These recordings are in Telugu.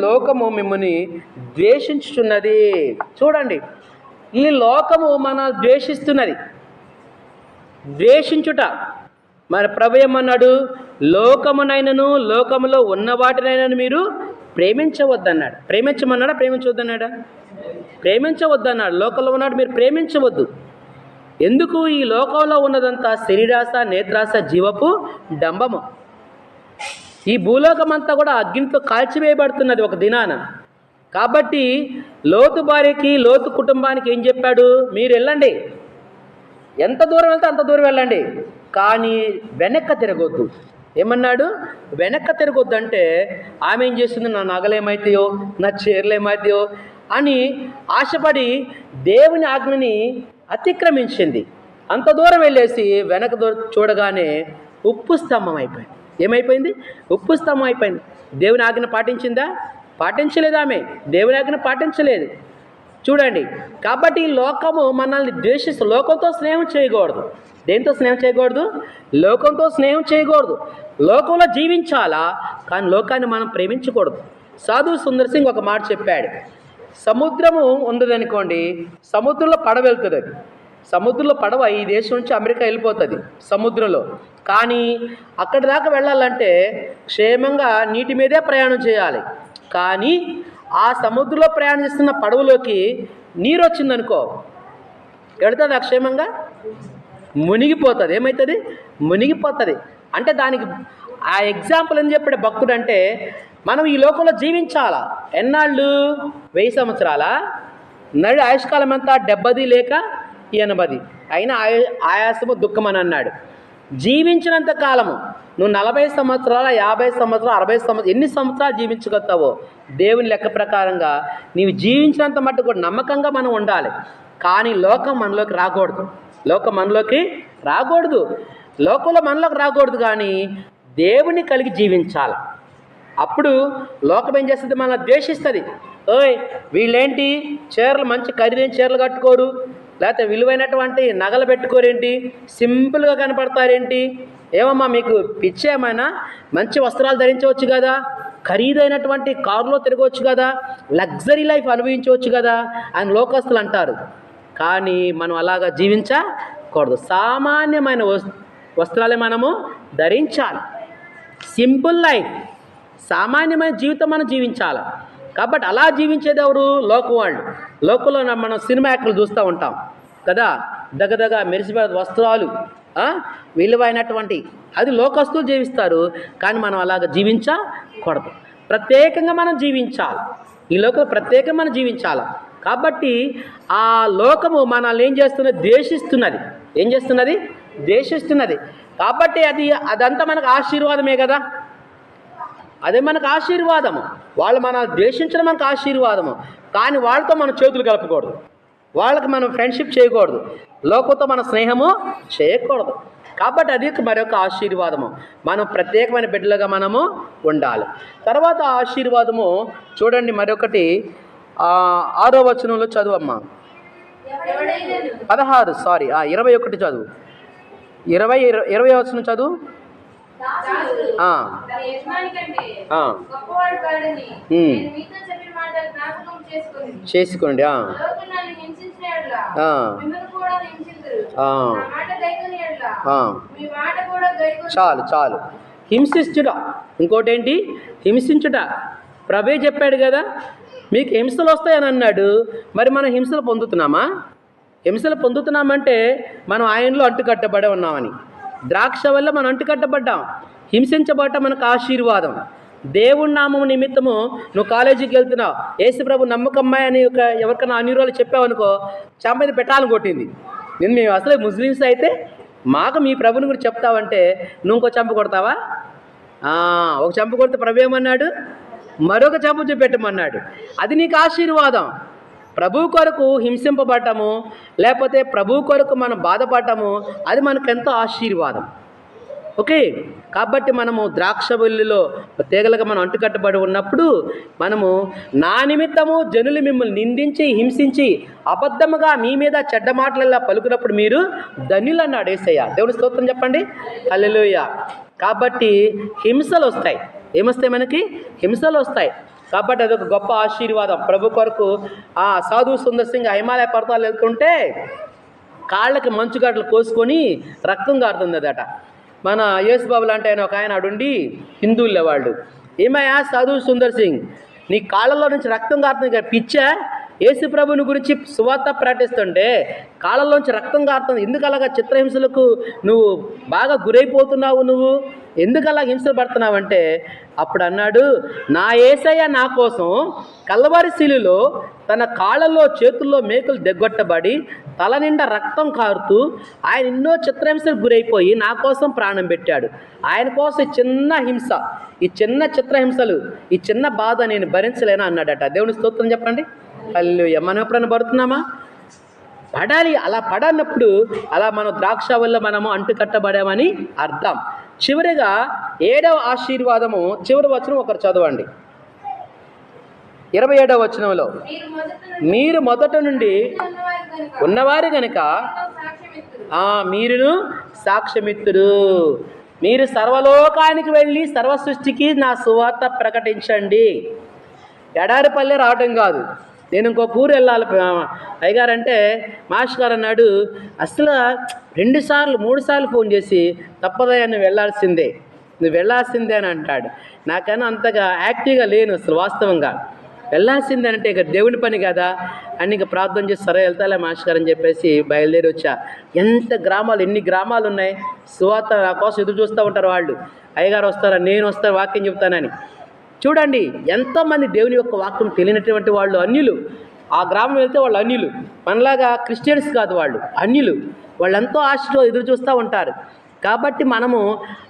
లోకము మిమ్మల్ని ద్వేషించుచున్నది. చూడండి ఈ లోకము మన ద్వేషిస్తున్నది. ద్వేషించుట. మరి ప్రభు ఏమన్నాడు? లోకమునైనను లోకములో ఉన్న వాటినైనను మీరు ప్రేమించవద్దన్నాడు. ప్రేమించమన్నాడా? ప్రేమించవద్దన్నాడా ప్రేమించవద్దన్నాడు. లోకంలో ఉన్నాడు మీరు ప్రేమించవద్దు. ఎందుకు? ఈ లోకంలో ఉన్నదంతా శరీరాశ నేత్రాశ జీవపు డంబము. ఈ భూలోకమంతా కూడా అగ్నితో కాల్చివేయబడుతున్నది ఒక దినాన. కాబట్టి లోతు భార్యకి లోతు కుటుంబానికి ఏం చెప్పాడు? మీరు వెళ్ళండి. ఎంత దూరం వెళ్తే అంత దూరం వెళ్ళండి. కానీ వెనక్క తిరగొద్దు. ఏమన్నాడు? వెనక్క తిరగొద్దు అంటే ఆమె ఏం చేస్తుంది? నా నగలు ఏమవుతాయో నా చీరలు ఏమవుతాయో అని ఆశపడి దేవుని ఆజ్ఞని అతిక్రమించింది. అంత దూరం వెళ్ళేసి వెనక చూడగానే ఉప్పు స్తంభం అయిపోయింది. ఏమైపోయింది? ఉప్పు స్తంభం అయిపోయింది. దేవుని ఆజ్ఞ పాటించిందా? పాటించలేదు ఆమె. దేవుని ఆజ్ఞ పాటించలేదు. చూడండి. కాబట్టి లోకము మనల్ని ద్వేషిస్తూ లోకంతో స్నేహం చేయకూడదు. దేంతో స్నేహం చేయకూడదు? లోకంతో స్నేహం చేయకూడదు. లోకంలో జీవించాలా? కానీ లోకాన్ని మనం ప్రేమించకూడదు. సాధు సుందర్ సింగ్ ఒక మాట చెప్పాడు. సముద్రము ఉందనుకోండి సముద్రంలో పడవెళ్తుంది అది. సముద్రంలో పడవ ఈ దేశం నుంచి అమెరికా వెళ్ళిపోతుంది సముద్రంలో. కానీ అక్కడి దాకా వెళ్ళాలంటే క్షేమంగా నీటి మీదే ప్రయాణం చేయాలి. కానీ ఆ సముద్రంలో ప్రయాణం చేస్తున్న పడవలోకి నీరు వచ్చిందనుకో వెళుతుంది క్షేమంగా? మునిగిపోతుంది. ఏమవుతుంది మునిగిపోతుంది. అంటే దానికి ఆ ఎగ్జాంపుల్ అని చెప్పాడు భక్తుడు అంటే మనం ఈ లోకంలో జీవించాలా? ఎన్నాళ్ళు? వెయ్యి సంవత్సరాల? నడు ఆయుష్కాలం అంతా డెబ్బది లేక ఎనభది అయినా ఆయు ఆయాసము దుఃఖం అని అన్నాడు జీవించినంత కాలము నువ్వు నలభై సంవత్సరాల యాభై సంవత్సరాలు అరవై సంవత్సరాలు ఎన్ని సంవత్సరాలు జీవించగలుగుతావో దేవుని లెక్క ప్రకారంగా నీవు జీవించినంత మట్టు కూడా నమ్మకంగా మనం ఉండాలి. కానీ లోకం మనలోకి రాకూడదు. లోకం మనలోకి రాకూడదు. లోకంలో మనలోకి రాకూడదు కానీ దేవుని కలిగి జీవించాలి. అప్పుడు లోకం ఏం చేస్తుంది? మనల్ని ద్వేషిస్తుంది. ఓయ్ వీళ్ళేంటి? చీరలు మంచి ఖరీదైన చీరలు కట్టుకోరు? లేకపోతే విలువైనటువంటి నగలు పెట్టుకోరేంటి? సింపుల్గా కనపడతారేంటి? ఏమమ్మా మీకు పిచ్చేమైనా మంచి వస్త్రాలు ధరించవచ్చు కదా? ఖరీదైనటువంటి కారులో తిరగవచ్చు కదా? లగ్జరీ లైఫ్ అనుభవించవచ్చు కదా? అని లోకస్తులు అంటారు. కానీ మనం అలాగా జీవించకూడదు. సామాన్యమైన వస్ వస్త్రాలే మనము ధరించాలి. Simple life. సామాన్యమైన జీవితం మనం జీవించాలి? కాబట్టి అలా జీవించేది ఎవరు? లోకం వాళ్ళు. లోకంలో మనం సినిమా యాక్టర్లు చూస్తూ ఉంటాం. కదా? దగదగ మెరిసిపోయే వస్త్రాలు విలువైనటువంటి. అది లోకస్తులు జీవిస్తారు. కానీ మనం అలాగ జీవించకూడదు. ప్రత్యేకంగా మనం జీవించాలి. ఈ లోకం ప్రత్యేకంగా మనం జీవించాలి. కాబట్టి ఆ లోకము మనల్ని ఏం చేస్తున్నది ద్వేషిస్తున్నది. ఏం చేస్తున్నది? ద్వేషిస్తున్నది. కాబట్టి అది అదంతా మనకు ఆశీర్వాదమే కదా? అదే మనకు ఆశీర్వాదము. వాళ్ళు మన ద్వేషించడం మనకు ఆశీర్వాదము. కానీ వాళ్ళతో మనం చేతులు కలపకూడదు. వాళ్ళకి మనం ఫ్రెండ్షిప్ చేయకూడదు. లోకంతో మన స్నేహము చేయకూడదు. కాబట్టి అది మరొక ఆశీర్వాదము. మనం ప్రత్యేకమైన బిడ్డలుగా మనము ఉండాలి. తర్వాత ఆశీర్వాదము చూడండి మరొకటి. ఆరో వచనంలో చదువమ్మా. పదహారు సారీ ఇరవై ఒకటి చదువు. ఇరవై ఇర- ఇరవై వచనం చదువు. చేసుకోండి. చాలు చాలు. హింసించుట ఇంకోటి ఏంటి హింసించుట. ప్రభే చెప్పాడు కదా మీకు హింసలు వస్తాయని అన్నాడు. మరి మనం హింసలు పొందుతున్నామా? హింసలు పొందుతున్నామంటే మనం ఆయనలో అంటుకట్టబడి ఉన్నామని. ద్రాక్ష వల్ల మనం అంటుకట్టబడ్డాం. హింసించబడటం మనకు ఆశీర్వాదం. దేవుడి నామం నిమిత్తము నువ్వు కాలేజీకి వెళ్తున్నావు. యేసు నమ్మకమ్మాయి అని ఒక ఎవరికైనా అన్యురాలు చెప్పావనుకో చంపేది మీద పెట్టాలని కొట్టింది. నేను మేము అసలు ముస్లిమ్స్ అయితే మాకు మీ ప్రభుని గురించి చెప్తావంటే నువ్వు ఇంకో చంప కొడతావా? ఒక చంప కొడితే ప్రభు ఏమన్నాడు? మరొక చంప చూపెట్టమన్నాడు. అది నీకు ఆశీర్వాదం. ప్రభు కొరకు హింసింపబడటము లేకపోతే ప్రభు కొరకు మనం బాధపడటము అది మనకెంతో ఆశీర్వాదం. ఓకే? కాబట్టి మనము ద్రాక్ష వల్లిలో తీగలుగా మనం అంటుకట్టబడి ఉన్నప్పుడు మనము నా నిమిత్తము జనులు మిమ్మల్ని నిందించి హింసించి అబద్ధముగా మీ మీద చెడ్డ మాటలలా పలుకున్నప్పుడు మీరు ధనులు అన్నాడు ఏసయ్య. దేవుని స్తోత్రం చెప్పండి. హల్లెలూయ. కాబట్టి హింసలు వస్తాయి. ఏమొస్తాయి మనకి? హింసలు వస్తాయి. కాబట్టి అదొక గొప్ప ఆశీర్వాదం. ప్రభు కొరకు ఆ సాధు సుందర్ సింగ్ హిమాలయ పర్వతాలు వెళ్తుంటే కాళ్ళకి మంచుగడ్డలు కోసుకొని రక్తం కారుతుంది అదట మన యేసుబాబు లాంటి ఆయన ఒక ఆయన ఆడుండి హిందువులే వాళ్ళు ఏమయ్యా సాధు సుందర్ సింగ్ నీ కాళ్ళలో నుంచి రక్తం కారుతుంది కదా పిచ్చా? యేసు ప్రభుని గురించి సువార్త ప్రకటిస్తుంటే కాళ్ళలోంచి రక్తం కారుతుంది ఎందుకు అలాగా చిత్రహింసలకు నువ్వు బాగా గురైపోతున్నావు నువ్వు? ఎందుకు అలా హింసలు పడుతున్నావంటే అప్పుడు అన్నాడు నా ఏసయ్య నా కోసం కల్లవారి శిలులో తన కాళ్ళలో చేతుల్లో మేకులు దెగ్గొట్టబడి తల నిండా రక్తం కారుతూ ఆయన ఎన్నో చిత్రహింసలకు గురైపోయి నా కోసం ప్రాణం పెట్టాడు. ఆయన కోసం చిన్న హింస ఈ చిన్న చిత్రహింసలు ఈ చిన్న బాధ నేను భరించలేనా? అన్నాడట. దేవుని స్తోత్రం చెప్పండి. అల్లు మనం ఎప్పుడైనా పడుతున్నామా? పడాలి. అలా పడనప్పుడు అలా మనం ద్రాక్ష వల్ల మనము అంటు కట్టబడామని అర్థం. చివరిగా ఏడవ ఆశీర్వాదము చివరి వచనం ఒకరు చదవండి. ఇరవై ఏడవ వచనంలో మీరు మొదట నుండి ఉన్నవారు కనుక ఆ మీరును సాక్ష్యమిత్తుడు. మీరు సర్వలోకానికి వెళ్ళి సర్వ సృష్టికి నా సువార్త ప్రకటించండి. ఎడారిపల్లె రావటం కాదు. నేను ఇంకో ఊరు వెళ్ళాలి అయ్యగారంటే మాస్టర్ గారు అన్నాడు అసలు రెండుసార్లు మూడుసార్లు ఫోన్ చేసి తప్పదయ్యా నువ్వు వెళ్ళాల్సిందే నువ్వు వెళ్ళాల్సిందే అని అంటాడు. నాకన్నా అంతగా యాక్టివ్గా లేను అసలు వాస్తవంగా. వెళ్ళాల్సిందే అంటే ఇక దేవుని పని కదా? అని ఇక ప్రార్థన చేసి సరే వెళ్తాలే మాస్టర్ గారు అని చెప్పేసి బయలుదేరి వచ్చా. ఎంత గ్రామాలు ఎన్ని గ్రామాలు ఉన్నాయి? సువాత నా కోసం ఎదురు చూస్తూ ఉంటారు వాళ్ళు. అయ్యగారు వస్తారా? నేను వస్తాను వాక్యం చెప్తానని. చూడండి ఎంతోమంది దేవుని యొక్క వాక్యం తెలియనటువంటి వాళ్ళు అన్యులు. ఆ గ్రామం వెళ్తే వాళ్ళు అన్యులు. మనలాగా క్రిస్టియన్స్ కాదు వాళ్ళు అన్యులు. వాళ్ళు ఎంతో ఆశతో ఎదురు చూస్తూ ఉంటారు. కాబట్టి మనము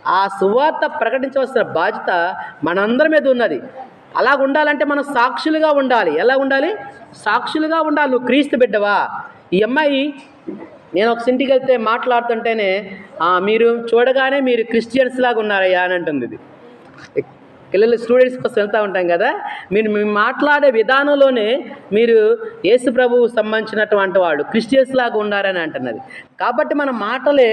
ఆ సువార్త ప్రకటించవలసిన బాధ్యత మనందరి మీద ఉన్నది. అలా ఉండాలంటే మనం సాక్షులుగా ఉండాలి. ఎలా ఉండాలి? సాక్షులుగా ఉండాలి. నువ్వు క్రీస్తు బిడ్డవా? ఈ అమ్మాయి నేను ఒక ఇంటికి వెళ్తే మాట్లాడుతుంటేనే మీరు చూడగానే మీరు క్రిస్టియన్స్ లాగా ఉన్నారయ్యా అని అంటుంది ఇది. పిల్లలు స్టూడెంట్స్ కోసం వెళ్తూ ఉంటాం కదా. మీరు మేము మాట్లాడే విధానంలోనే మీరు యేసు ప్రభువు సంబంధించినటువంటి వాళ్ళు క్రిస్టియన్స్ లాగా ఉన్నారని అంటున్నది. కాబట్టి మన మాటలే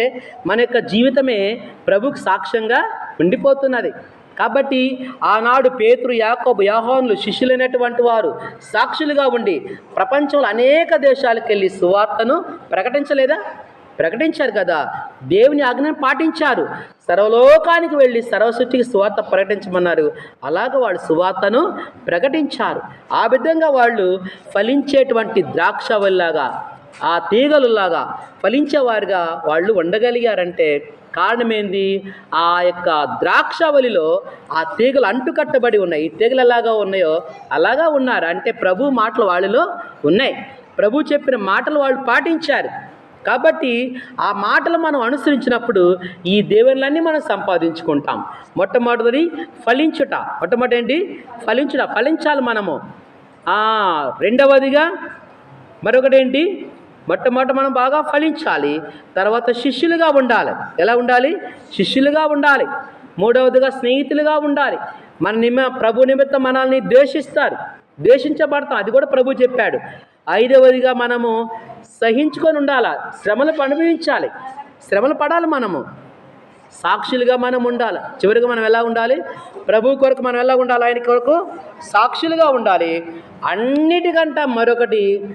మన యొక్క జీవితమే ప్రభుకు సాక్ష్యంగా ఉండిపోతున్నది. కాబట్టి ఆనాడు పేతురు యాకోబు యాహోన్లు శిష్యులైనటువంటి వారు సాక్షులుగా ఉండి ప్రపంచంలో అనేక దేశాలకు వెళ్ళి సువార్తను ప్రకటించలేదా? ప్రకటించారు కదా. దేవుని ఆజ్ఞను పాటించారు. సర్వలోకానికి వెళ్ళి సర్వసృష్టికి సువార్త ప్రకటించమన్నారు. అలాగ వాళ్ళు సువార్తను ప్రకటించారు. ఆ విధంగా వాళ్ళు ఫలించేటువంటి ద్రాక్షవల్లాగా ఆ తీగలులాగా ఫలించేవారుగా వాళ్ళు ఉండగలిగారంటే కారణమేంది? ఆ యొక్క ద్రాక్షవలిలో ఆ తీగలు అంటుకట్టబడి ఉన్నాయి. ఈ తీగలు ఎలాగా ఉన్నాయో అలాగా ఉన్నారు. అంటే ప్రభు మాటలు వాళ్ళలో ఉన్నాయి. ప్రభు చెప్పిన మాటలు వాళ్ళు పాటించారు. కాబట్టి ఆ మాటలు మనం అనుసరించినప్పుడు ఈ దేవుళ్ళన్నీ మనం సంపాదించుకుంటాం. మొట్టమొదటిది ఫలించుట. మొట్టమొదటి ఏంటి? ఫలించుట. ఫలించాలి మనము. రెండవదిగా మరొకటి ఏంటి? మొట్టమొదట మనం బాగా ఫలించాలి. తర్వాత శిష్యులుగా ఉండాలి. ఎలా ఉండాలి? శిష్యులుగా ఉండాలి. మూడవదిగా స్నేహితులుగా ఉండాలి. మన నిమ ప్రభు నిమిత్తం మనల్ని ద్వేషిస్తారు. ద్వేషించబడతాం. అది కూడా ప్రభు చెప్పాడు. ఐదవదిగా మనము సహించుకొని ఉండాలి? శ్రమలు అనుభవించాలి. శ్రమలు పడాలి మనము. సాక్షులుగా మనం ఉండాలి. చివరిగా మనం ఎలా ఉండాలి? ప్రభు కొరకు మనం ఎలా ఉండాలి? ఆయన కొరకు సాక్షులుగా ఉండాలి. అన్నిటికంట మరొకటి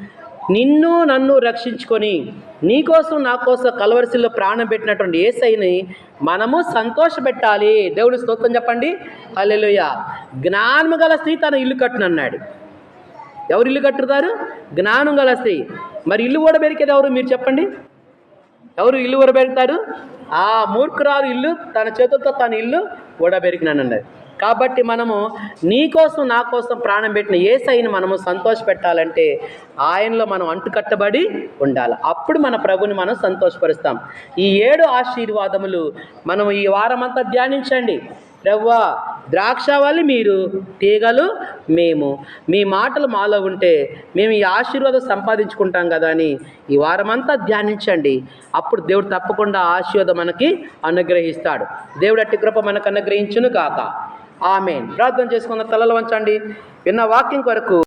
నిన్ను నన్ను రక్షించుకొని నీకోసం నా కోసం కలవరిసిలో ప్రాణం పెట్టినటువంటి ఏసైని మనము సంతోషపెట్టాలి. దేవుని స్తోత్రం చెప్పండి. అల్లెలుయ్య జ్ఞానము గల స్త్రీ తన ఇల్లు కట్టునన్నాడు. ఎవరు ఇల్లు కట్టుతారు? జ్ఞానం గల స్త్రీ. మరి ఇల్లు కూడా పెరిగేది ఎవరు? మీరు చెప్పండి. ఎవరు ఇల్లు ఊడబెడతారు ఆ మూర్ఖురాలు ఇల్లు తన చేతులతో తన ఇల్లు ఊడబెరికినానండి కాబట్టి మనము నీ కోసం నా కోసం ప్రాణం పెట్టిన ఏ సైని మనము సంతోషపెట్టాలంటే ఆయనలో మనం అంటుకట్టబడి ఉండాలి. అప్పుడు మన ప్రభుని మనం సంతోషపరుస్తాం. ఈ ఏడు ఆశీర్వాదములు మనం ఈ వారమంతా ధ్యానించండి. రవ్వా ద్రాక్షావళి మీరు తీగలు మేము. మీ మాటలు మాలో ఉంటే మేము ఈ ఆశీర్వాదం సంపాదించుకుంటాం కదా అని ఈ వారమంతా ధ్యానించండి. అప్పుడు దేవుడు తప్పకుండా ఆశీర్వాదం మనకి అనుగ్రహిస్తాడు. దేవుడు అట్టి కృప మనకు అనుగ్రహించును కాక ఆమె ప్రార్థన చేసుకున్న తలలు వంచండి. విన్న వాక్యం కొరకు